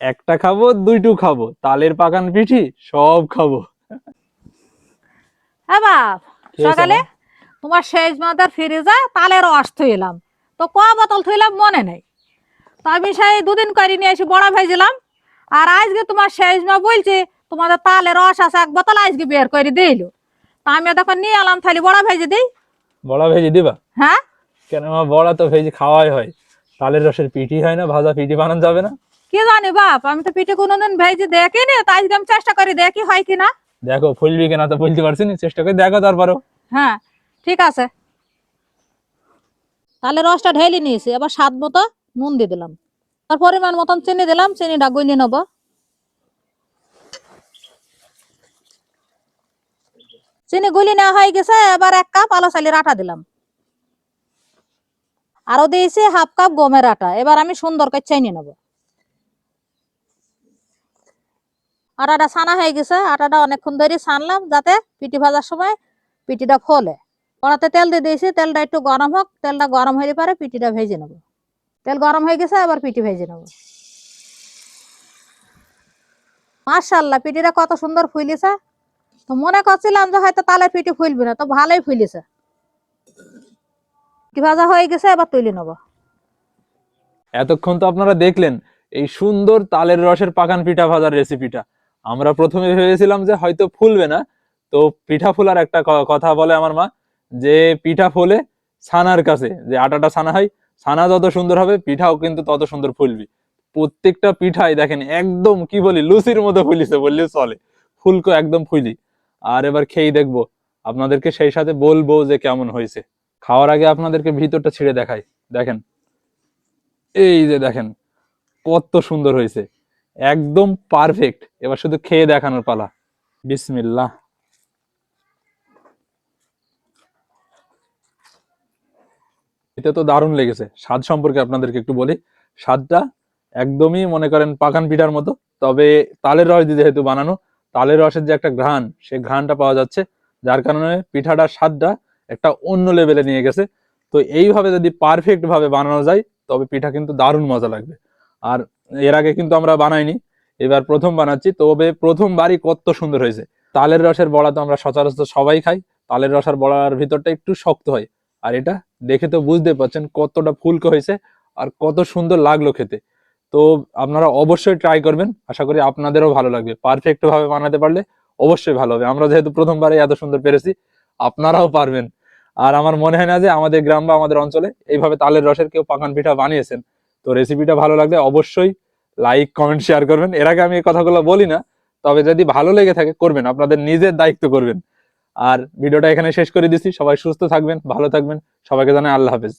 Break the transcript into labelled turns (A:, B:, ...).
A: একটা খাব দুইটু খাব। তালের পাকান পিঠি সব খাব।
B: হ্যাঁ বাপ সকালে তোমার শেষ মাদার ফ্রিজে তালের রস থইলাম তো ক বোতল থইলাম মনে নেই। তো আমি সেই দুদিন করে নিয়ে এসে বড়া ভেজিলাম। আর আজকে তোমার শেষ মা বলছে তোমাদের তালের রস আছে এক বোতল আজকে বের করে দিল। তা আমি তখন নিয়ে এলাম তাহলে বড়া ভেজে দিই।
A: বড়া ভেজে দিবা?
B: হ্যাঁ?
A: কেন বড়া তো ভেজে খাওয়াই হয়। তালের রসের পিঠি হয় না ভাজা পিঠি বানানো যাবে না।
B: কি জানি বাপ? আমি তো পিঠে কোনোদিন ভেজে দেখিনি তো আজকে আমি চেষ্টা করি দেখি হয় কিনা।
A: দেখো ফুলবি কিনা তো বলতে পারছি না চেষ্টা করে দেখো তারপরও।
B: হ্যাঁ ঠিক আছে। তাহলে রসটা ঢেলে নিয়েছি এবার স্বাদ মতো নুন দিয়ে দিলাম। তার পরিমাণ মতন চিনি দিলাম চিনিটা গলিয়ে নেব। চিনি গুলি নেওয়া হয়ে গেছে এবার এক কাপ আলো চালির আটা দিলাম। আরও দিয়েছি হাফ কাপ গমের আটা এবার আমি সুন্দর করে চাইনি নেব। আটাটা ছানা হয়ে গেছে, আটাটা অনেকক্ষণ ধরে ছানলাম যাতে পিঠি ভাজার সময় পিটিটা ফোলে। কড়াতে তেল দিয়ে দিয়েছি, তেলটা একটু গরম হোক, তেলটা গরম হয়ে পারে পিঠিটা ভেজে নেব। তেল গরম হয়ে গেছে আবার পিঠি ভেজে নেব। মার্শাল্লাহ পিটিটা কত সুন্দর ফুলিছে। তো মনে করছিলাম যে হয়তো তালে পিঠি ফুলবে না, তো ভালোই ফুলিছে। পিঠি ভাজা হয়ে গেছে, এবার তুলে নেব।
A: এতক্ষণ তো আপনারা দেখলেন এই সুন্দর তালের রসের পাকান পিঠা ভাজার রেসিপিটা আমরা প্রথমে ভেবেছিলাম যে হয়তো ফুলবে না, তো পিঠা ফোলার একটা কথা বলে আমার মা, যে পিঠা ফোলে ছানার কাছে, যে আটাটা ছানা হয়, ছানা যত সুন্দর হবে, পিঠাও কিন্তু তত সুন্দর ফুলবি। প্রত্যেকটা পিঠাই দেখেন, একদম কি বলি, লুচির মতো ফুলিছে বললে চলে। ফুলকো একদম ফুলি। আর এবার খেয়ে দেখব, আপনাদেরকে সেই সাথে বলব যে কেমন হয়েছে। খাওয়ার আগে আপনাদেরকে ভিতরটা ছিঁড়ে দেখাই। দেখেন, এই যে দেখেন, কত সুন্দর হয়েছে। একদম পারফেক্ট এবার শুধু খেয়ে দেখানোর পালা। বিসমিল্লা এটা তো দারুণ লেগেছে। স্বাদ সম্পর্কে আপনাদেরকে একটু বলি। স্বাদটা একদমই মনে করেন পাকান পিঠার মতো। তবে তালের রস দিয়ে যেহেতু বানানো, তালের রসের যে একটা ঘ্রাণ, সে ঘ্রাণটা পাওয়া যাচ্ছে। যার কারণে পিঠাটার স্বাদটা একটা অন্য লেভেলে নিয়ে গেছে। তো এইভাবে যদি পারফেক্ট ভাবে বানানো যায়, তবে পিঠা কিন্তু দারুণ মজা লাগবে। আর এর আগে কিন্তু আমরা বানাইনি, এবার প্রথম বানাচ্ছি। তবে প্রথমবারই কত সুন্দর হয়েছে। তালের রসের বড়া তো আমরা সচরাচর সবাই খাই, তালের রসের বড়ার ভিতরটা একটু শক্ত হয়। আর এটা দেখে তো বুঝতে পারছেন কতটা ফুলকো হয়েছে আর কত সুন্দর লাগল খেতে। তো আপনারা অবশ্যই ট্রাই করবেন, আশা করি আপনাদেরও ভালো লাগবে। পারফেক্ট ভাবে বানাতে পারলে অবশ্যই ভালো হবে। আমরা যেহেতু প্রথমবারে এত সুন্দর পেরেছি, আপনারাও পারবেন। আর আমার মনে হয় না যে আমাদের গ্রাম বা আমাদের অঞ্চলে এইভাবে তালের রসের কেউ পাকান পিঠা বানিয়েছেন। তো রেসিপিটা ভালো লাগলে অবশ্যই লাইক কমেন্ট শেয়ার করবেন। এর আগে আমি এই কথাগুলো বলি না, তবে যদি ভালো লেগে থাকে, করবেন। আপনাদের নিজের দায়িত্ব করবেন। আর ভিডিওটা এখানে শেষ করে দিচ্ছি সবাই সুস্থ থাকবেন, ভালো থাকবেন। সবাইকে জানাই আল্লাহ হাফেজ।